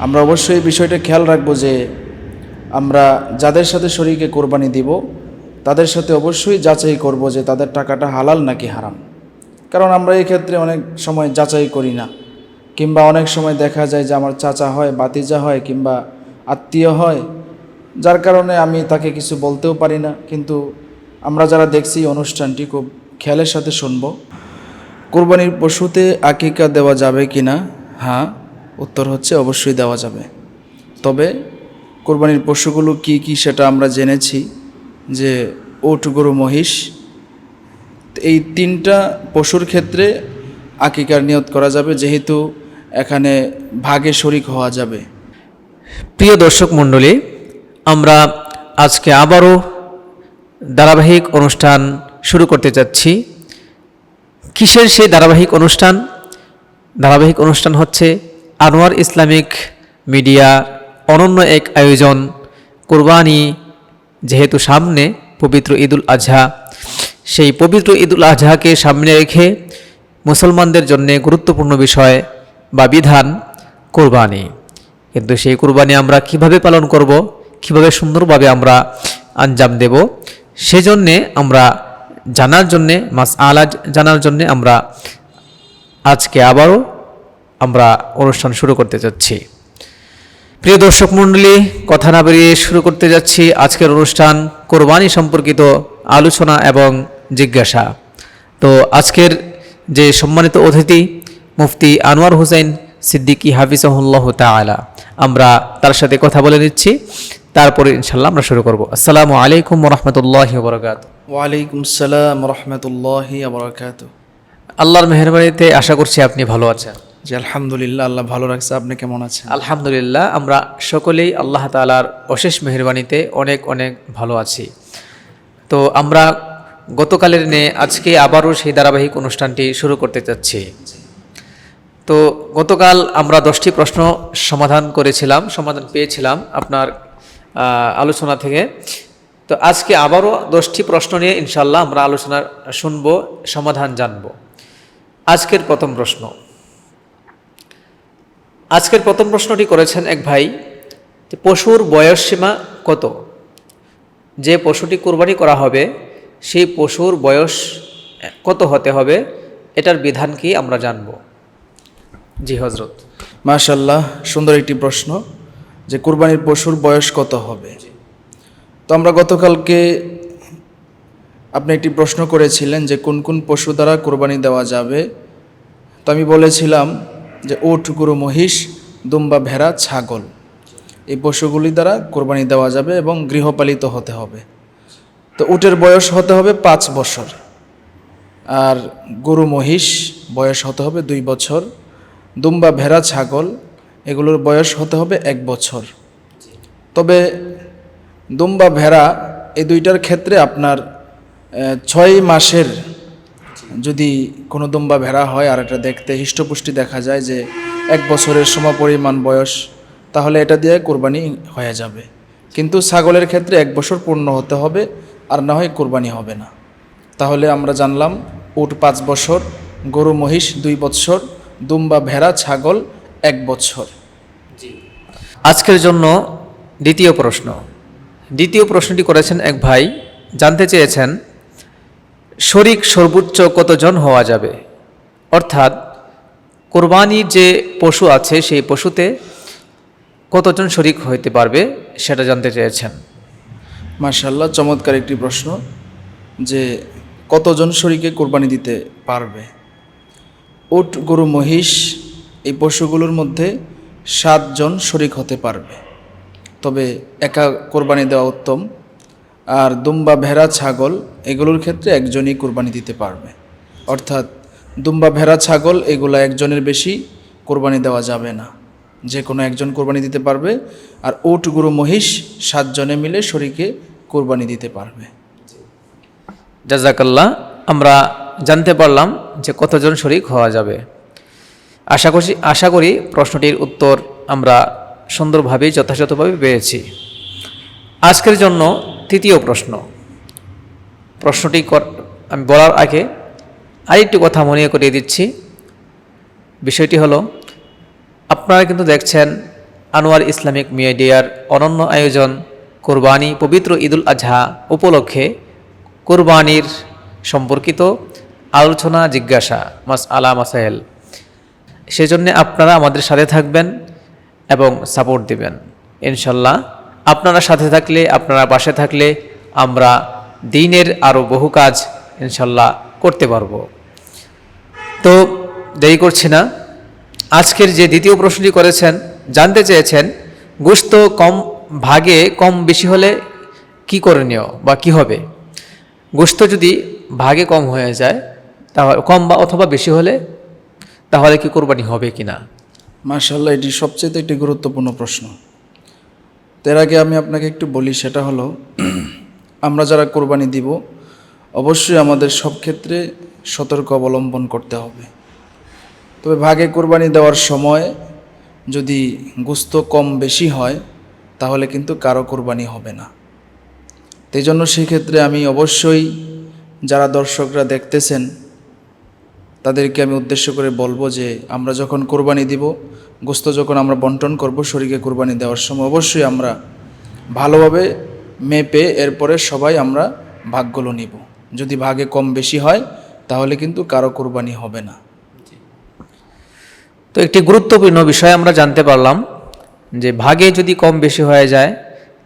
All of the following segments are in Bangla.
আমরা অবশ্যই বিষয়টা খেয়াল রাখব যে আমরা যাদের সাথে শরীরকে কোরবানি দিব, তাদের সাথে অবশ্যই যাচাই করব যে তাদের টাকাটা হালাল নাকি হারাম। কারণ আমরা এই ক্ষেত্রে অনেক সময় যাচাই করি না। কিংবা অনেক সময় দেখা যায় যে আমার চাচা হয়, বাতিজা হয়, কিংবা আত্মীয় হয়, যার কারণে আমি তাকে কিছু বলতেও পারি না। কিন্তু আমরা যারা দেখছি অনুষ্ঠানটি খুব খেয়ালের সাথে শুনব। কোরবানির পশুতে আকিকা দেওয়া যাবে কি না হ্যাঁ উত্তর হচ্ছে অবশ্যই দেওয়া যাবে। তবে কোরবানির পশুগুলো কি কি সেটা আমরা জেনেছি যে ওট, গরু, মহিষ, এই তিনটা পশুর ক্ষেত্রে আকিকার নিয়ত করা যাবে, যেহেতু এখানে ভাগে শরিক হওয়া যাবে। প্রিয় দর্শক মণ্ডলী, আমরা আজকে আবারও ধারাবাহিক অনুষ্ঠান শুরু করতে যাচ্ছি। কিসের সেই ধারাবাহিক অনুষ্ঠান? ধারাবাহিক অনুষ্ঠান হচ্ছে আনোয়ার ইসলামিক মিডিয়া অনন্য এক আয়োজন, কোরবানি যেহেতু সামনে, পবিত্র ঈদুল আজহা। সেই পবিত্র ঈদুল আজহাকে সামনে রেখে মুসলমানদের জন্য গুরুত্বপূর্ণ বিষয় বা বিধান কোরবানি। কিন্তু সেই কোরবানি আমরা কীভাবে পালন করব, কীভাবে সুন্দরভাবে আমরা আঞ্জাম দেব, সেজন্যে আমরা জানার জন্যে মাস আলা জানার জন্যে আমরা আজকে আবারও আমরা অনুষ্ঠান শুরু করতে যাচ্ছি। প্রিয় দর্শক মণ্ডলী কথা না বেরিয়ে শুরু করতে যাচ্ছি আজকের অনুষ্ঠান কোরবানি সম্পর্কিত আলোচনা এবং জিজ্ঞাসা। তো আজকের যে সম্মানিত অতিথি মুফতি আনোয়ার হোসেন সিদ্দিকী হাফিজাহুল্লাহ তাআলা আমরা তার সাথে কথা বলে নিচ্ছি। তারপরে ইনশাল্লাহ আমরা শুরু করব। আসসালামু আলাইকুম রহমতুল্লাহ বরকাত ওয়ালাইকুম সালাম রহমতুল্লাহি আল্লাহর মেহরবানিতে আশা করছি আপনি ভালো আছেন। জি আলহামদুলিল্লাহ, আল্লাহ ভালো রাখছে, আপনি কেমন আছেন? আলহামদুলিল্লাহ, আমরা সকলেই আল্লাহ তালার অশেষ মেহরবানিতে অনেক অনেক ভালো আছি। তো আমরা গতকালের নে আজকে আবারও সেই ধারাবাহিক অনুষ্ঠানটি শুরু করতে চাচ্ছি তো গতকাল আমরা দশটি প্রশ্ন সমাধান করেছিলাম, সমাধান পেয়েছিলাম আপনার আলোচনা থেকে। তো আজকে আবারও দশটি প্রশ্ন নিয়ে ইনশাল্লাহ আমরা আলোচনা শুনব, সমাধান জানব। আজকের প্রথম প্রশ্ন আজকের প্রথম প্রশ্নটি করেছেন এক ভাই পশুর বয়স সীমা কত? যে পশুটি কোরবানি করা হবে, সেই পশুর বয়স কত হতে হবে? এটার বিধান কি আমরা জানব। জি হজরত মাশাল্লাহ সুন্দর একটি প্রশ্ন, যে কুরবানির পশুর বয়স কত হবে? তো আমরা গতকালকে আপনি একটি প্রশ্ন করেছিলেন যে কোন কোন পশু দ্বারা কোরবানি দেওয়া যাবে। তো আমি বলেছিলাম যে ওট গরু মহিষ, দুম্বা ভেড়া, ছাগল। এই পশুগুলি দ্বারা কোরবানি দেওয়া যাবে এবং গৃহপালিত হতে হবে। তো উটের বয়স হতে হবে পাঁচ বছর। আর গরু মহিষ বয়স হতে হবে দুই বছর। দুম্বা ভেড়া, ছাগল, এগুলোর বয়স হতে হবে এক বছর। তবে দুম্বা ভেড়া এই দুইটার ক্ষেত্রে আপনার ছয় মাসের যদি কোনো দুম্বা ভেড়া হয় আর এটা দেখতে হিষ্টপুষ্টি দেখা যায় যে এক বছরের সমপরিমাণ বয়স, তাহলে এটা দিয়ে কোরবানি হয়ে যাবে। কিন্তু ছাগলের ক্ষেত্রে এক বছর পূর্ণ হতে হবে আর না হয় কোরবানি হবে না। তাহলে আমরা জানলাম, উট পাঁচ বছর, গরু মহিষ দুই বছর, দুম্বা ভেড়া, ছাগল এক বছর। আজকের জন্য দ্বিতীয় প্রশ্ন। দ্বিতীয় প্রশ্নটি করেছেন এক ভাই, জানতে চেয়েছেন শরিক সর্বোচ্চ কতজন হওয়া যাবে? অর্থাৎ কোরবানির যে পশু আছে, সেই পশুতে কতজন শরিক হইতে পারবে, সেটা জানতে চেয়েছেন। মার্শাল্লাহ চমৎকার একটি প্রশ্ন যে কতজন শরীকে কোরবানি দিতে পারবে? উট, গরু, মহিষ, এই পশুগুলোর মধ্যে সাতজন শরিক হতে পারবে। তবে একা কোরবানি দেওয়া উত্তম। আর দুম্বা ভেড়া, ছাগল এগুলোর ক্ষেত্রে একজনই কোরবানি দিতে পারবে। অর্থাৎ দুম্বা ভেড়া, ছাগল এগুলো একজনের বেশি কোরবানি দেওয়া যাবে না। যে কোনো একজন কোরবানি দিতে পারবে আর উট, গুরু, মহিষ সাতজনে মিলে শরীকে কোরবানি দিতে পারবে। জাজাকাল্লাহ, আমরা জানতে পারলাম যে কতজন শরিক হওয়া যাবে। আশা করছি, আশা করি প্রশ্নটির উত্তর আমরা সুন্দরভাবে যথাযথভাবে পেয়েছি। আজকের জন্য তৃতীয় প্রশ্ন। প্রশ্নটি আমি বলার আগে আরেকটি কথা মনে করিয়ে দিচ্ছি। বিষয়টি হলো, আপনারা কিন্তু দেখছেন আনোয়ার ইসলামিক মিডিয়ার অনন্য আয়োজন কোরবানি পবিত্র ঈদুল আজহা উপলক্ষে কোরবানির সম্পর্কিত আলোচনা জিজ্ঞাসা, মাস আলা মাসাইল। সেজন্য আপনারা আমাদের সাথে থাকবেন এবং সাপোর্ট দিবেন। ইনশাল্লাহ আপনারা সাথে থাকলে, আপনারা পাশে থাকলে আমরা দিনের আরও বহু কাজ ইনশাল্লাহ করতে পারব। তো দেরি করছি না। আজকের যে দ্বিতীয় প্রশ্নটি করেছেন, জানতে চেয়েছেন, গোস্ত কম ভাগে কম বেশি হলে কি করণীয় বা কি হবে? গোস্ত যদি ভাগে কম হয়ে যায় তাহলে কম বা অথবা বেশি হলে, তাহলে কি কোরবানি হবে কি না মার্শাল্লাহ এটি সবচেয়ে একটি গুরুত্বপূর্ণ প্রশ্ন। তো এর আগে আমি আপনাকে একটু বলি, সেটা হলো, আমরা যারা কোরবানি দিব, অবশ্যই আমাদের সব ক্ষেত্রে সতর্ক অবলম্বন করতে হবে। তবে ভাগে কোরবানি দেওয়ার সময় যদি গুস্ত কম বেশি হয়, তাহলে কিন্তু কারও কোরবানি হবে না। সেই জন্য সেক্ষেত্রে আমি অবশ্যই যারা দর্শকরা দেখতেছেন, তাদেরকে আমি উদ্দেশ্য করে বলব যে, আমরা যখন কোরবানি দিব গোস্ত যখন আমরা বন্টন করব শরীরে কোরবানি দেওয়ার সময় অবশ্যই আমরা ভালোভাবে মেপে এরপরে সবাই আমরা ভাগগুলো নিব। যদি ভাগে কম বেশি হয়, তাহলে কিন্তু কারও কোরবানি হবে না। তো একটি গুরুত্বপূর্ণ বিষয় আমরা জানতে পারলাম যে ভাগে যদি কম বেশি হয়ে যায়,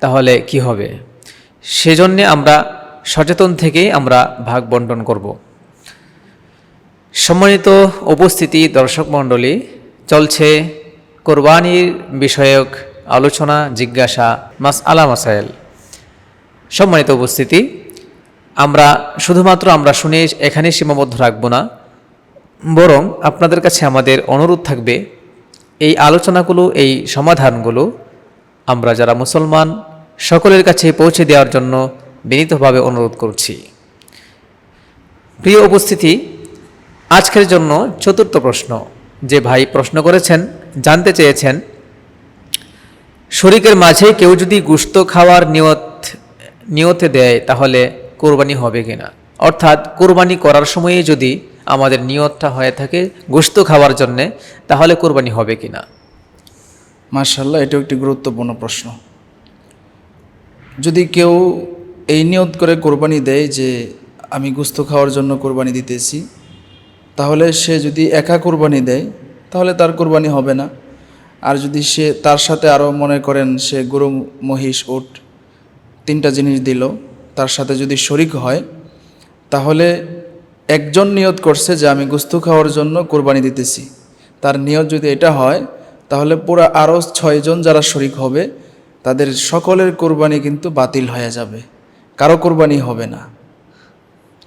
তাহলে কি হবে? সেজন্যে আমরা সচেতন থেকেই আমরা ভাগ বন্টন করব। সম্মানিত উপস্থিতি দর্শক মণ্ডলী, চলছে কোরবানির বিষয়ক আলোচনা, জিজ্ঞাসা মাস আলা মাসাইল। সম্মানিত উপস্থিতি, আমরা শুধুমাত্র আমরা শুনে এখানে সীমাবদ্ধ রাখব না, বরং আপনাদের কাছে আমাদের অনুরোধ থাকবে, এই আলোচনাগুলো, এই সমাধানগুলো আমরা যারা মুসলমান, সকলের কাছে পৌঁছে দেওয়ার জন্য বিনীতভাবে অনুরোধ করছি। প্রিয় উপস্থিতি, আজকের জন্য চতুর্থ প্রশ্ন, যে ভাই প্রশ্ন করেছেন জানতে চেয়েছেন, শরিকের মাঝে কেউ যদি গুস্ত খাওয়ার নিয়ত, নিয়তে দেয়, তাহলে কোরবানি হবে কিনা? অর্থাৎ কোরবানি করার সময়ে যদি আমাদের নিয়তটা হয়ে থাকে গোস্ত খাওয়ার জন্যে, তাহলে কোরবানি হবে কিনা? মার্শাল্লাহ এটাও একটি গুরুত্বপূর্ণ প্রশ্ন। যদি কেউ এই নিয়ত করে কোরবানি দেয় যে, আমি গুস্ত খাওয়ার জন্য কোরবানি দিতেছি, তাহলে সে যদি একা কোরবানি দেয় তাহলে তার কোরবানি হবে না। আর যদি সে তার সাথে আরও মনে করেন সে গরু মহিষ উট তিনটা জিনিস দিল তার সাথে যদি শরিক হয় তাহলে একজন নিয়ত করছে যে আমি গুস্ত খাওয়ার জন্য কোরবানি দিতেছি। তার নিয়ত যদি এটা হয় তাহলে পুরো আরও ছয়জন যারা শরিক হবে তাদের সকলের কোরবানি কিন্তু বাতিল হয়ে যাবে। কারও কোরবানি হবে না।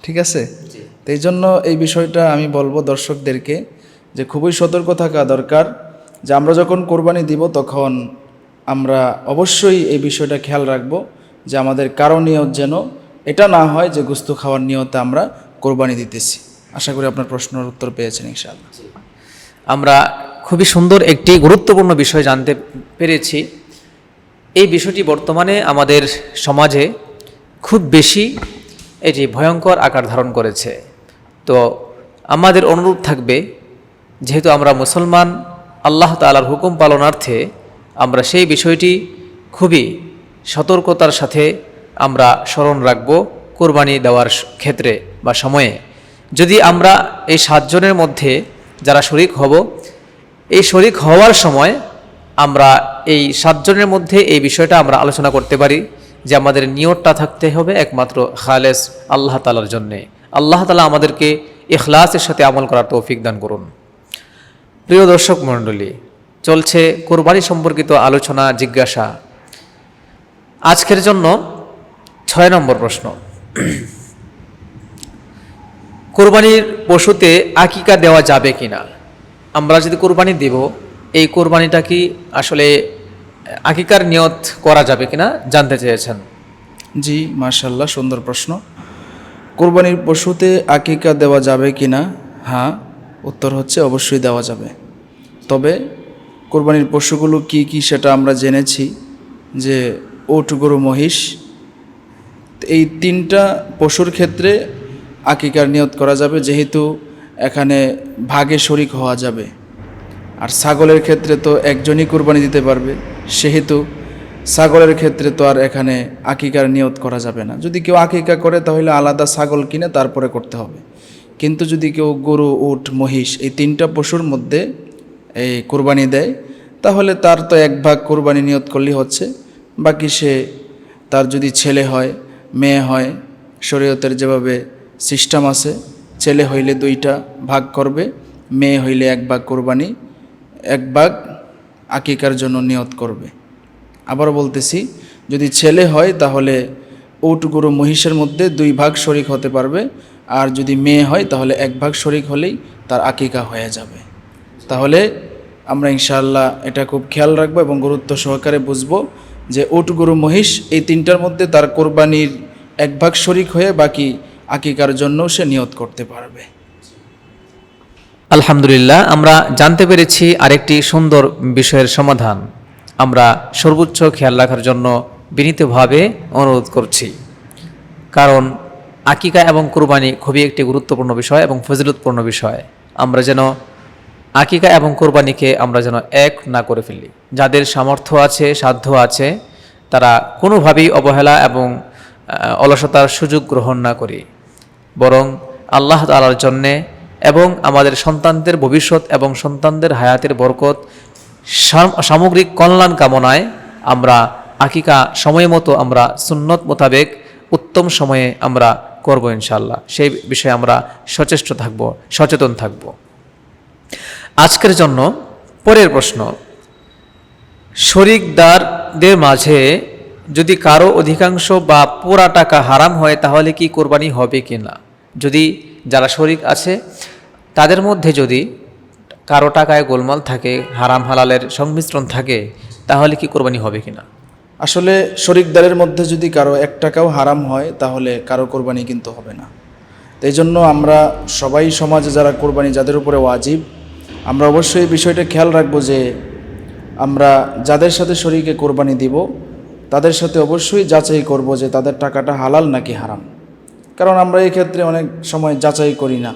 ঠিক আছে? এই জন্য এই বিষয়টা আমি বলব দর্শকদেরকে। যে খুবই সতর্ক থাকা দরকার, যে আমরা যখন কোরবানি দিব তখন আমরা অবশ্যই এই বিষয়টা খেয়াল রাখব যে আমাদের কারও নিয়ত যেন এটা না হয় যে গুস্ত খাওয়ার নিয়তে আমরা কোরবানি দিতেছি। আশা করি আপনার প্রশ্নের উত্তর পেয়েছেন ইনশাআল্লাহ। আমরা খুবই সুন্দর একটি গুরুত্বপূর্ণ বিষয় জানতে পেরেছি। এই বিষয়টি বর্তমানে আমাদের সমাজে খুব বেশি এটি ভয়ঙ্কর আকার ধারণ করেছে। তো আমাদের অনুরোধ থাকবে যেহেতু আমরা মুসলমান, আল্লাহ তালার হুকুম পালনার্থে আমরা সেই বিষয়টি খুবই সতর্কতার সাথে আমরা স্মরণ রাখব কোরবানি দেওয়ার ক্ষেত্রে বা সময়ে। যদি আমরা এই সাতজনের মধ্যে যারা শরিক হব, এই শরিক হওয়ার সময় আমরা এই সাতজনের মধ্যে এই বিষয়টা আমরা আলোচনা করতে পারি যে আমাদের নিয়তটা থাকতে হবে একমাত্র খালেস আল্লাহ তালার জন্যে। আল্লাহ তালা আমাদেরকে ইখলাসের সাথে আমল করার তৌফিক দান করুন। প্রিয় দর্শক মণ্ডলী, চলছে কোরবানি সম্পর্কিত আলোচনা জিজ্ঞাসা। আজকের জন্য ছয় নম্বর প্রশ্ন। কোরবানির পশুতে আকিকা দেওয়া যাবে কিনা? আমরা যদি কোরবানি দেব, এই কোরবানিটা কি আসলে আকিকার নিয়ত করা যাবে কি না জানতে চেয়েছেন? জি মার্শাল্লাহ সুন্দর প্রশ্ন। কোরবানির পশুতে আকিকা দেওয়া যাবে কি না হ্যাঁ উত্তর হচ্ছে অবশ্যই দেওয়া যাবে। তবে কোরবানির পশুগুলো কি কি সেটা আমরা জেনেছি যে ওট, গরু, মহিষ, এই তিনটা পশুর ক্ষেত্রে আকিকার নিয়ত করা যাবে, যেহেতু এখানে ভাগে শরিক হওয়া যাবে। আর ছাগলের ক্ষেত্রে তো একজনই কোরবানি দিতে পারবে, সেহেতু ছাগলের ক্ষেত্রে তো আর এখানে আকিকার নিয়ত করা যাবে না। যদি কেউ আকিকা করে, তাহলে আলাদা ছাগল কিনে তারপরে করতে হবে। কিন্তু যদি কেউ গরু, উট, মহিষ এই তিনটা পশুর মধ্যে এই কোরবানি দেয়, তাহলে তার তো এক ভাগ কোরবানি নিয়ত করলেই হচ্ছে। বাকি সে তার যদি ছেলে হয়, মেয়ে হয়, শরীয়তের যেভাবে সিস্টেম আছে, ছেলে হইলে দুইটা ভাগ করবে, মেয়ে হইলে এক ভাগ কোরবানি, এক ভাগ আকিকার জন্য নিয়ত করবে। আবার বলতেছি, যদি ছেলে হয়, তাহলে উট, গরু, মহিষের মধ্যে দুই ভাগ শরিক হতে পারবে আর যদি মেয়ে হয়, তাহলে এক ভাগ শরিক হলেই তার আকিকা হয়ে যাবে। তাহলে আমরা ইনশাআল্লাহ এটা খুব খেয়াল রাখব এবং গুরুত্ব সহকারে বুঝব যে উট, গরু, মহিষ এই তিনটার মধ্যে তার কোরবানির এক ভাগ শরিক হয়ে বাকি আকিকার জন্য সে নিয়ত করতে পারবে। আলহামদুলিল্লাহ, আমরা জানতে পেরেছি আরেকটি সুন্দর বিষয়ের সমাধান। আমরা সর্বোচ্চ খেয়াল রাখার জন্য বিনীতভাবে অনুরোধ করছি। কারণ আকিকা এবং কুরবানি খুবই একটি গুরুত্বপূর্ণ বিষয় এবং ফজিলতপূর্ণ বিষয়। আমরা যেন আকিকা এবং কোরবানিকে আমরা যেন এক না করে ফেলি। যাদের সামর্থ্য আছে, সাধ্য আছে, তারা কোনোভাবেই অবহেলা এবং অলসতার সুযোগ গ্রহণ না করি। বরং আল্লাহ তালার জন্যে এবং আমাদের সন্তানদের ভবিষ্যৎ এবং সন্তানদের হায়াতের বরকত সামগ্রিক কল্যাণ কামনায় আমরা আকিকা সময় মতো আমরা সুন্নত মোতাবেক উত্তম সময়ে আমরা করব ইনশাল্লাহ সেই বিষয়ে আমরা সচেষ্ট থাকব, সচেতন থাকব। আজকের জন্য পরের প্রশ্ন, শরিকদারদের মাঝে যদি কারও অধিকাংশ বা পুরা টাকা হারাম হয়, তাহলে কি কোরবানি হবে কি না? যদি যারা শরিক আছে, তাদের মধ্যে যদি কারও টাকায় গোলমাল থাকে, হারাম হালালের সংমিশ্রণ থাকে, তাহলে কি কোরবানি হবে কি না? আসলে শরিকদারের মধ্যে যদি কারও এক টাকাও হারাম হয়, তাহলে কারও কোরবানি কিন্তু হবে না। এই জন্য আমরা সবাই সমাজে যারা কোরবানি, যাদের উপরে ওয়াজিব, আমরা অবশ্যই এই বিষয়টা খেয়াল রাখব যে আমরা যাদের সাথে শরীকে কোরবানি দিব, তাদের সাথে অবশ্যই যাচাই করব যে তাদের টাকাটা হালাল নাকি হারাম। কারণ আমরা এই ক্ষেত্রে অনেক সময় যাচাই করি না।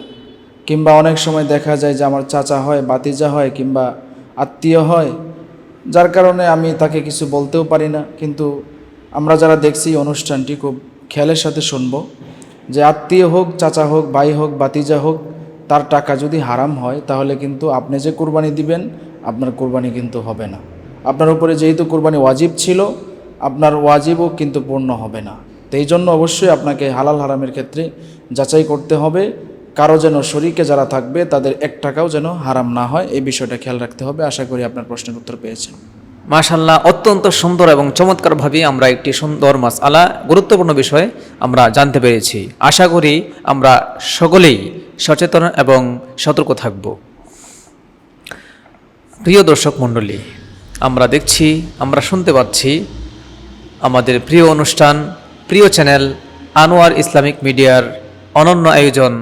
কিংবা অনেক সময় দেখা যায় যে আমার চাচা হয়, বাতিজা হয়, কিংবা আত্মীয় হয় যার কারণে আমি তাকে কিছু বলতেও পারি না, কিন্তু আমরা যারা দেখছি এই অনুষ্ঠানটি খুব খেয়ালের সাথে শুনব যে আত্মীয় হোক, চাচা হোক, ভাই হোক বাতিজা হোক, তার টাকা যদি হারাম হয়, তাহলে কিন্তু আপনি যে কোরবানি দিবেন, আপনার কোরবানি কিন্তু হবে না। আপনার উপরে যেহেতু কোরবানি ওয়াজিব ছিল, আপনার ওয়াজিবও কিন্তু পূর্ণ হবে না। তো এই জন্য অবশ্যই আপনাকে হালাল হারামের ক্ষেত্রে যাচাই করতে হবে। কারও যেন শরীকে যারা থাকবে, তাদের এক টাকাও যেন হারাম না হয়, এই বিষয়টা খেয়াল রাখতে হবে। আশা করি আপনার প্রশ্নের উত্তর পেয়েছেন। মাশাল্লাহ অত্যন্ত সুন্দর এবং চমৎকারভাবে আমরা একটি সুন্দর মাস আলা গুরুত্বপূর্ণ বিষয় আমরা জানতে পেরেছি। আশা করি আমরা সকলেই সচেতন এবং সতর্ক থাকব। প্রিয় দর্শক মণ্ডলী, আমরা দেখছি, আমরা শুনতে পাচ্ছি আমাদের প্রিয় অনুষ্ঠান, প্রিয় চ্যানেল আনোয়ার ইসলামিক মিডিয়ার অনন্য আয়োজন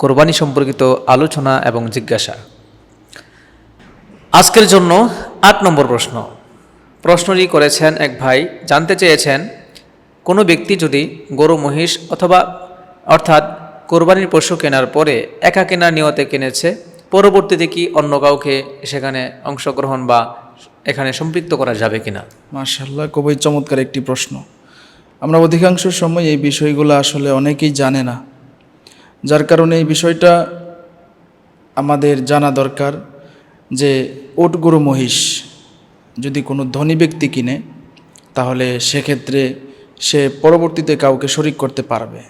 কোরবানি সম্পর্কিত আলোচনা এবং জিজ্ঞাসা। আজকের জন্য আট নম্বর প্রশ্ন। প্রশ্নটি করেছেন এক ভাই, জানতে চেয়েছেন, কোনো ব্যক্তি যদি গরু, মহিষ অথবা অর্থাৎ কোরবানির পশু কেনার পরে একা কেনার নিয়তে কিনেছে, পরবর্তীতে কি অন্য কাউকে সেখানে অংশগ্রহণ বা এখানে সম্পৃক্ত করা যাবে কিনা? মাশাল্লাহ খুবই চমৎকার একটি প্রশ্ন। আমরা অধিকাংশ সময় এই বিষয়গুলো আসলে অনেকেই জানে না। যার কারণে এই বিষয়টা আমাদের জানা দরকার যে ওট গরু মহিষ যদি কোনো ধনী ব্যক্তি কিনে, তাহলে সেক্ষেত্রে সে পরবর্তীতে কাউকে শরিক করতে পারবে।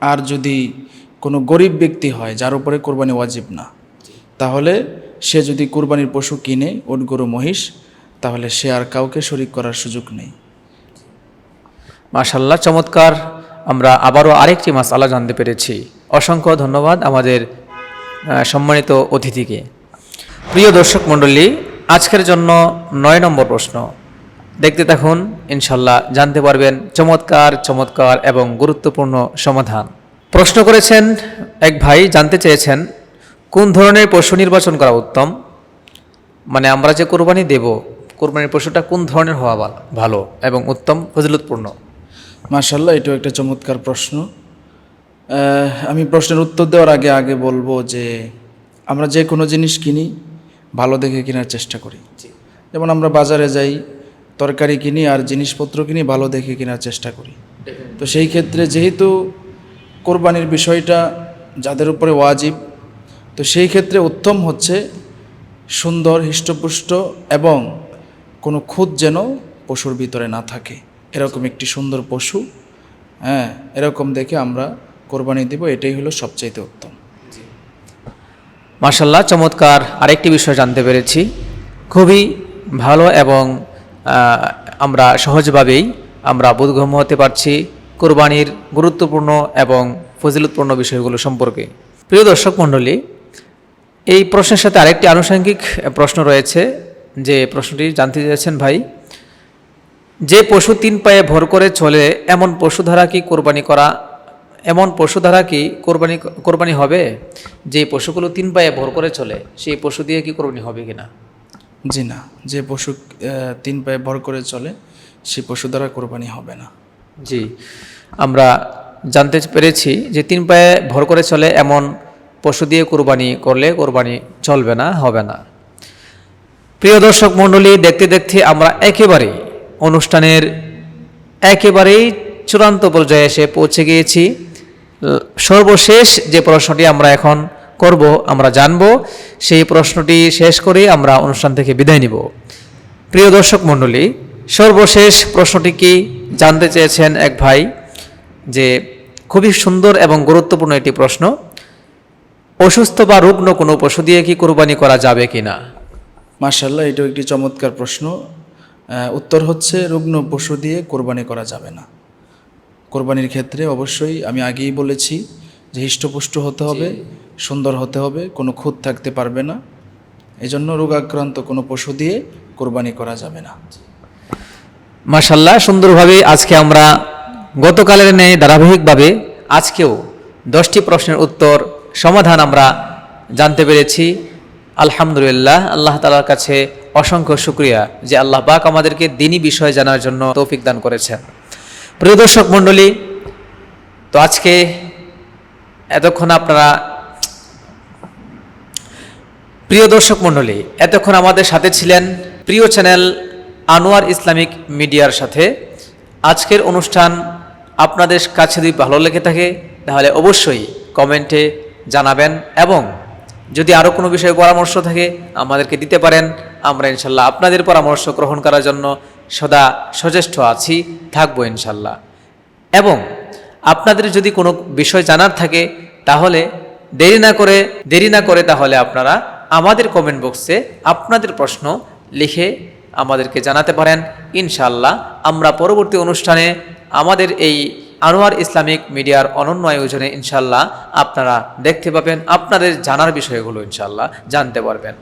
আর যদি কোনো গরিব ব্যক্তি হয়, যার উপরে কোরবানি ওয়াজিব না, তাহলে সে যদি কোরবানির পশু কিনে ওট গরু মহিষ, তাহলে সে আর কাউকে শরিক করার সুযোগ নেই। মাশাল্লাহ চমৎকার। আমরা আবারও আরেকটি মাসালা জানতে পেরেছি। অসংখ্য ধন্যবাদ আমাদের সম্মানিত অতিথিকে। প্রিয় দর্শক মণ্ডলী, আজকের জন্য নয় নম্বর প্রশ্ন। দেখতে থাকুন, ইনশাল্লাহ জানতে পারবেন চমৎকার চমৎকার এবং গুরুত্বপূর্ণ সমাধান। প্রশ্ন করেছেন, এক ভাই জানতে চেয়েছেন, কোন ধরনের পশু নির্বাচন করা উত্তম? মানে আমরা যে কোরবানি দেব, কোরবানির পশুটা কোন ধরনের হওয়া ভালো- এবং উত্তম, ফজিলতপূর্ণ? মাশাল্লাহ, এটাও একটা চমৎকার প্রশ্ন। আমি প্রশ্নের উত্তর দেওয়ার আগে আগে বলব যে আমরা যে কোনো জিনিস কিনি ভালো দেখে কেনার চেষ্টা করি। যেমন আমরা বাজারে যাই তরকারি কিনি আর জিনিসপত্র কিনি ভালো দেখে কেনার চেষ্টা করি। তো সেই ক্ষেত্রে যেহেতু কোরবানির বিষয়টা যাদের উপরে ওয়াজিব তো সেই ক্ষেত্রে উত্তম হচ্ছে সুন্দর হৃষ্টপুষ্ট এবং কোনো খুঁত যেন পশুর ভিতরে না থাকে। এরকম একটি সুন্দর পশু হ্যাঁ এরকম দেখে আমরা কোরবানি দিব, এটাই হলো সবচাইতে উত্তম। মার্শাল্লাহ চমৎকার আরেকটি বিষয় জানতে পেরেছি। খুবই ভালো এবং আমরা সহজভাবেই আমরা বোধগম্য হতে পারছি কোরবানির গুরুত্বপূর্ণ এবং ফজিলতপূর্ণ বিষয়গুলো সম্পর্কে। প্রিয় দর্শক মণ্ডলী, এই প্রশ্নের সাথে আরেকটি আনুষঙ্গিক প্রশ্ন রয়েছে, যে প্রশ্নটি জানতে চাইছেন ভাই, যে পশু তিন পায়ে ভর করে চলে, এমন পশু দ্বারা কি কোরবানি করা এমন পশু দ্বারা কি কোরবানি কোরবানি হবে? যে পশুগুলো তিন পায়ে ভর করে চলে সেই পশু দিয়ে কি কোরবানি হবে কিনা? জি না যে পশু তিন পায়ে ভর করে চলে সেই পশু দ্বারা কোরবানি হবে না। জি আমরা জানতে পেরেছি যে তিন পায়ে ভর করে চলে এমন পশু দিয়ে কোরবানি করলে কোরবানি চলবে না হবে না। প্রিয় দর্শক মণ্ডলী দেখতে দেখতে আমরা একেবারেই অনুষ্ঠানের একেবারেই চূড়ান্ত পর্যায়ে এসে পৌঁছে গিয়েছি। সর্বশেষ যে প্রশ্নটি আমরা এখন করব, আমরা জানব, সেই প্রশ্নটি শেষ করে আমরা অনুষ্ঠান থেকে বিদায় নিব। প্রিয় দর্শক মণ্ডলী, সর্বশেষ প্রশ্নটি কি জানতে চেয়েছেন এক ভাই যে খুবই সুন্দর এবং গুরুত্বপূর্ণ একটি প্রশ্ন, অসুস্থ বা রুগ্ন কোনো পশু দিয়ে কি কোরবানি করা যাবে কিনা মার্শাল্লাহ এটাও একটি চমৎকার প্রশ্ন। উত্তর হচ্ছে রুগ্ন পশু দিয়ে কোরবানি করা যাবে না। কোরবানির ক্ষেত্রে অবশ্যই আমি আগেই বলেছি যে হৃষ্টপুষ্ট হতে হবে সুন্দর হতে হবে কোনো খুঁত থাকতে পারবে না। এজন্য রোগাক্রান্ত কোনো পশু দিয়ে কোরবানি করা যাবে না। মাশাল্লাহ সুন্দরভাবে আজকে আমরা গতকালের ন্যায় ধারাবাহিকভাবে আজকেও দশটি প্রশ্নের উত্তর সমাধান আমরা জানতে পেরেছি। আলহামদুলিল্লাহ আল্লাহ তালার কাছে অসংখ্য শুক্রিয়া যে আল্লাহ পাক আমাদেরকে দিনই বিষয় জানার জন্য তৌফিক দান করেছেন। প্রিয় দর্শক মণ্ডলী, তো আজকে এতক্ষণ আপনারা, প্রিয় দর্শক মণ্ডলী, এতক্ষণ আমাদের সাথে ছিলেন প্রিয় চ্যানেল আনোয়ার ইসলামিক মিডিয়ার সাথে। আজকের অনুষ্ঠান আপনাদের কাছে যদি ভালো লেগে থাকে, তাহলে অবশ্যই কমেন্টে জানাবেন এবং যদি আরও কোনো বিষয়ে পরামর্শ থাকে, আমাদেরকে দিতে পারেন। আমরা ইনশাল্লাহ আপনাদের পরামর্শ গ্রহণ করার জন্য সদা সচেষ্ট আছি, থাকব ইনশাল্লাহ। এবং আপনাদের যদি কোনো বিষয় জানার থাকে, তাহলে দেরি না করে, দেরি না করে তাহলে আপনারা আমাদের কমেন্ট বক্সে আপনাদের প্রশ্ন লিখে আমাদেরকে জানাতে পারেন। ইনশাল্লাহ আমরা পরবর্তী অনুষ্ঠানে আমাদের এই আনোয়ার ইসলামিক মিডিয়ার অনন্য আয়োজনে ইনশাল্লাহ আপনারা দেখতে পাবেন, আপনাদের জানার বিষয়গুলো ইনশাল্লাহ জানতে পারবেন।